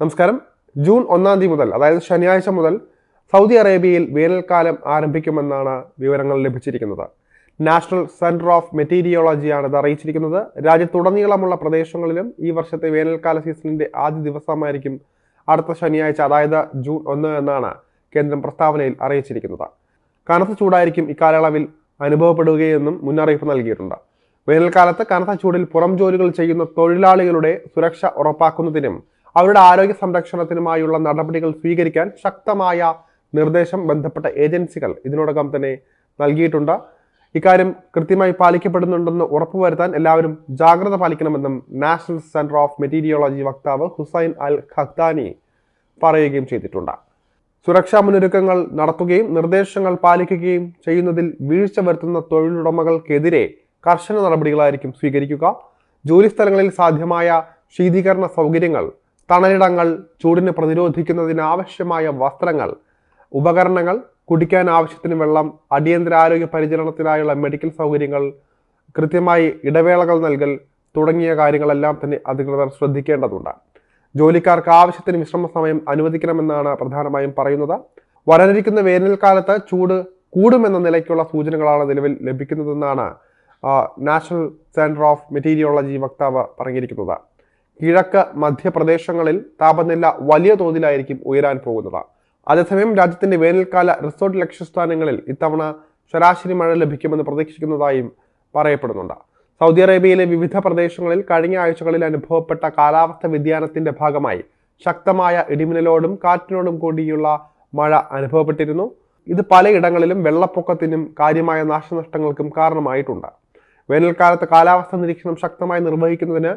നമസ്കാരം. ജൂൺ ഒന്നാം തീയതി മുതൽ അതായത് ശനിയാഴ്ച മുതൽ സൗദി അറേബ്യയിൽ വേനൽക്കാലം ആരംഭിക്കുമെന്നാണ് വിവരങ്ങൾ ലഭിച്ചിരിക്കുന്നത്. നാഷണൽ സെന്റർ ഓഫ് മെറ്റീരിയോളജിയാണ് ഇത് അറിയിച്ചിരിക്കുന്നത്. രാജ്യത്തുടനീളമുള്ള പ്രദേശങ്ങളിലും ഈ വർഷത്തെ വേനൽക്കാല സീസണിന്റെ ആദ്യ ദിവസമായിരിക്കും അടുത്ത ശനിയാഴ്ച അതായത് ജൂൺ ഒന്ന് എന്നാണ് കേന്ദ്രം പ്രസ്താവനയിൽ അറിയിച്ചിരിക്കുന്നത്. കനത്ത ചൂടായിരിക്കും ഇക്കാലയളവിൽ അനുഭവപ്പെടുകയെന്നും മുന്നറിയിപ്പ് നൽകിയിട്ടുണ്ട്. വേനൽക്കാലത്ത് കനത്ത ചൂടിൽ പുറം ജോലികൾ ചെയ്യുന്ന തൊഴിലാളികളുടെ സുരക്ഷ ഉറപ്പാക്കുന്നതിനും അവരുടെ ആരോഗ്യ സംരക്ഷണത്തിനുമായുള്ള നടപടികൾ സ്വീകരിക്കാൻ ശക്തമായ നിർദ്ദേശം ബന്ധപ്പെട്ട ഏജൻസികൾ ഇതിനോടകം തന്നെ നൽകിയിട്ടുണ്ട്. ഇക്കാര്യം കൃത്യമായി പാലിക്കപ്പെടുന്നുണ്ടെന്ന് ഉറപ്പുവരുത്താൻ എല്ലാവരും ജാഗ്രത പാലിക്കണമെന്നും നാഷണൽ സെന്റർ ഓഫ് മെറ്റീരിയോളജി വക്താവ് ഹുസൈൻ അൽ ഖത്താനി പറയുകയും ചെയ്തിട്ടുണ്ട്. സുരക്ഷാ മുന്നൊരുക്കങ്ങൾ നടത്തുകയും നിർദ്ദേശങ്ങൾ പാലിക്കുകയും ചെയ്യുന്നതിൽ വീഴ്ച വരുത്തുന്ന തൊഴിലുടമകൾക്കെതിരെ കർശന നടപടികളായിരിക്കും സ്വീകരിക്കുക. ജോലിസ്ഥലങ്ങളിൽ സാധ്യമായ ശീതീകരണ സൗകര്യങ്ങൾ തണലിടങ്ങൾ ചൂടിനെ പ്രതിരോധിക്കുന്നതിന് ആവശ്യമായ വസ്ത്രങ്ങൾ ഉപകരണങ്ങൾ കുടിക്കാൻ ആവശ്യത്തിന് വെള്ളം അടിയന്തര ആരോഗ്യ പരിചരണത്തിനായുള്ള മെഡിക്കൽ സൗകര്യങ്ങൾ കൃത്യമായി ഇടവേളകൾ നൽകൽ തുടങ്ങിയ കാര്യങ്ങളെല്ലാം തന്നെ അധികൃതർ ശ്രദ്ധിക്കേണ്ടതുണ്ട്. ജോലിക്കാർക്ക് ആവശ്യത്തിന് വിശ്രമ സമയം അനുവദിക്കണമെന്നാണ് പ്രധാനമായും പറയുന്നത്. വരാനിരിക്കുന്ന വേനൽക്കാലത്ത് ചൂട് കൂടുമെന്ന നിലയ്ക്കുള്ള സൂചനകളാണ് നിലവിൽ ലഭിക്കുന്നതെന്നാണ് നാഷണൽ സെന്റർ ഓഫ് മെറ്റീരിയോളജി വക്താവ് പറഞ്ഞിരിക്കുന്നത്. കിഴക്ക് മധ്യപ്രദേശങ്ങളിൽ താപനില വലിയ തോതിലായിരിക്കും ഉയരാൻ പോകുന്നത്. അതേസമയം രാജ്യത്തിന്റെ വേനൽക്കാല റിസോർട്ട് ലക്ഷ്യസ്ഥാനങ്ങളിൽ ഇത്തവണ ശരാശരി മഴ ലഭിക്കുമെന്ന് പ്രതീക്ഷിക്കുന്നതായും പറയപ്പെടുന്നുണ്ട്. സൗദി അറേബ്യയിലെ വിവിധ പ്രദേശങ്ങളിൽ കഴിഞ്ഞ ആഴ്ചകളിൽ അനുഭവപ്പെട്ട കാലാവസ്ഥ വ്യതിയാനത്തിന്റെ ഭാഗമായി ശക്തമായ ഇടിമിന്നലോടും കാറ്റിനോടും കൂടിയുള്ള മഴ അനുഭവപ്പെട്ടിരുന്നു. ഇത് പലയിടങ്ങളിലും വെള്ളപ്പൊക്കത്തിനും കാര്യമായ നാശനഷ്ടങ്ങൾക്കും കാരണമായിട്ടുണ്ട്. വേനൽക്കാലത്ത് കാലാവസ്ഥ നിരീക്ഷണം ശക്തമായി നിർവഹിക്കുന്നതിന്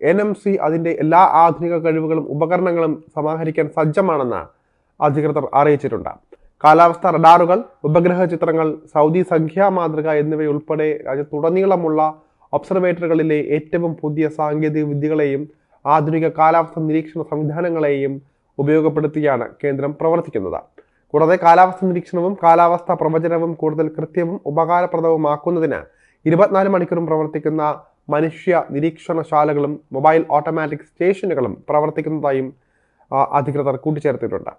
എൻ എം സി അതിന്റെ എല്ലാ ആധുനിക കഴിവുകളും ഉപകരണങ്ങളും സമാഹരിക്കാൻ സജ്ജമാണെന്ന് അധികൃതർ അറിയിച്ചിട്ടുണ്ട്. കാലാവസ്ഥ റഡാറുകൾ ഉപഗ്രഹ ചിത്രങ്ങൾ സൗദി സംഖ്യാ മാതൃക എന്നിവയുൾപ്പെടെ രാജ്യത്തുടനീളമുള്ള ഒബ്സർവേറ്ററുകളിലെ ഏറ്റവും പുതിയ സാങ്കേതിക വിദ്യകളെയും ആധുനിക കാലാവസ്ഥ നിരീക്ഷണ സംവിധാനങ്ങളെയും ഉപയോഗപ്പെടുത്തിയാണ് കേന്ദ്രം പ്രവർത്തിക്കുന്നത്. കൂടാതെ കാലാവസ്ഥ നിരീക്ഷണവും കാലാവസ്ഥ പ്രവചനവും കൂടുതൽ കൃത്യവും ഉപകാരപ്രദവുമാക്കുന്നതിന് ഇരുപത്തിനാല് മണിക്കൂറും പ്രവർത്തിക്കുന്ന മനുഷ്യ നിരീക്ഷണശാലകളും മൊബൈൽ ഓട്ടോമാറ്റിക് സ്റ്റേഷനുകളും പ്രവർത്തിക്കുന്നതായും അധികൃതർ കൂട്ടിച്ചേർത്തിട്ടുണ്ട്.